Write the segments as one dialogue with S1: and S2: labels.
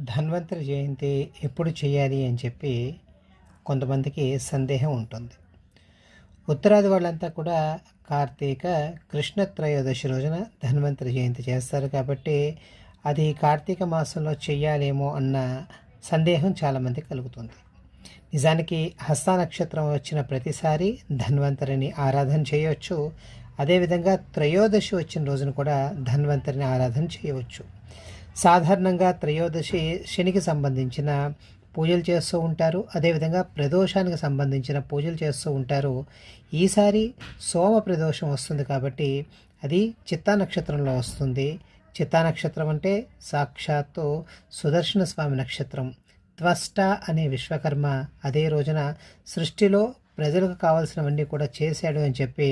S1: ధన్వంతరి జయంతి ఎప్పుడు చేయాలి అని చెప్పి కొంతమందికి సందేహం ఉంటుంది. ఉత్తరాది వాళ్ళంతా కూడా కార్తీక కృష్ణ త్రయోదశి రోజున ధన్వంతరి జయంతి చేస్తారు కాబట్టి అది కార్తీక మాసంలో చెయ్యాలేమో అన్న సందేహం చాలామంది కలుగుతుంది. నిజానికి హస్త నక్షత్రం వచ్చిన ప్రతిసారి ధన్వంతరిని ఆరాధన చేయవచ్చు. అదేవిధంగా త్రయోదశి వచ్చిన రోజున కూడా ధన్వంతరిని ఆరాధన చేయవచ్చు. సాధారణంగా త్రయోదశి శనికి సంబంధించిన పూజలు చేస్తూ ఉంటారు. అదేవిధంగా ప్రదోషానికి సంబంధించిన పూజలు చేస్తూ ఉంటారు. ఈసారి సోమ ప్రదోషం వస్తుంది కాబట్టి అది చిత్తా నక్షత్రంలో వస్తుంది. చిత్తా నక్షత్రం అంటే సాక్షాత్తు సుదర్శన స్వామి నక్షత్రం. త్వష్ట అనే విశ్వకర్మ అదే రోజున సృష్టిలో ప్రజలకు కావాల్సినవన్నీ కూడా చేశాడు అని చెప్పి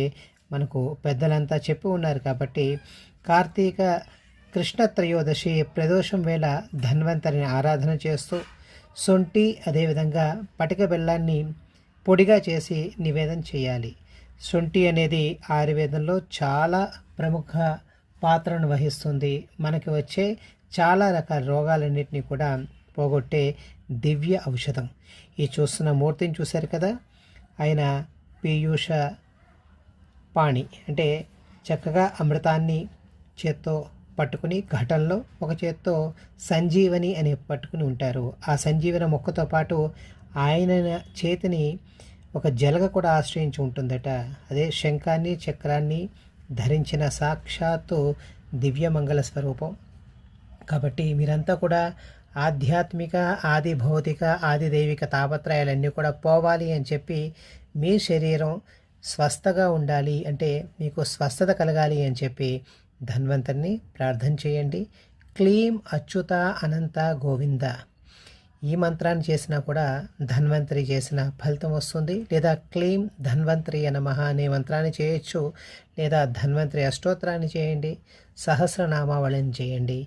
S1: మనకు పెద్దలంతా చెప్పి ఉన్నారు కాబట్టి కార్తీక కృష్ణ త్రయోదశి ప్రదోషం వేళ ధన్వంతరిని ఆరాధన చేస్తూ సొంటి అదేవిధంగా పటిక బెల్లాన్ని పొడిగా చేసి నివేదన చేయాలి. సొంటి అనేది ఆయుర్వేదంలో చాలా ప్రముఖ పాత్రను వహిస్తుంది. మనకి వచ్చే చాలా రకాల రోగాలన్నింటినీ కూడా పోగొట్టే దివ్య ఔషధం. ఈ చూస్తున్న మూర్తిని చూశారు కదా? ఆయన పీయూష పాణి. అంటే చక్కగా అమృతాన్ని చేత్తో పట్టుకుని ఘటంలో ఒక చేత్తో సంజీవని అని పట్టుకుని ఉంటారు. ఆ సంజీవన మొక్కతో పాటు ఆయన చేతిని ఒక జలగ కూడా ఆశ్రయించి ఉంటుందట. అదే శంఖాన్ని చక్రాన్ని ధరించిన సాక్షాత్తు దివ్య మంగళ స్వరూపం. కాబట్టి మీరంతా కూడా ఆధ్యాత్మిక ఆది భౌతిక ఆది దైవిక తాపత్రయాలన్నీ కూడా పోవాలి అని చెప్పి మీ శరీరం స్వస్థగా ఉండాలి అంటే మీకు స్వస్థత కలగాలి అని చెప్పి ధన్వంతరిని ప్రార్థన చేయండి. క్లీం అచ్యుత అనంత గోవింద. ఈ మంత్రాన్ని చేసినా కూడా ధన్వంతరి చేసిన ఫలితం వస్తుంది. లేదా క్లీం ధన్వంతరి నమః అనే మంత్రాన్ని చేయొచ్చు. లేదా ధన్వంతరి అష్టోత్తరాన్ని చేయండి. సహస్రనామావళిని చేయండి.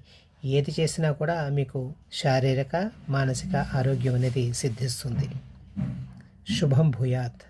S1: ఏది చేసినా కూడా మీకు శారీరక మానసిక ఆరోగ్యం అనేది సిద్ధిస్తుంది. శుభం భూయాత్.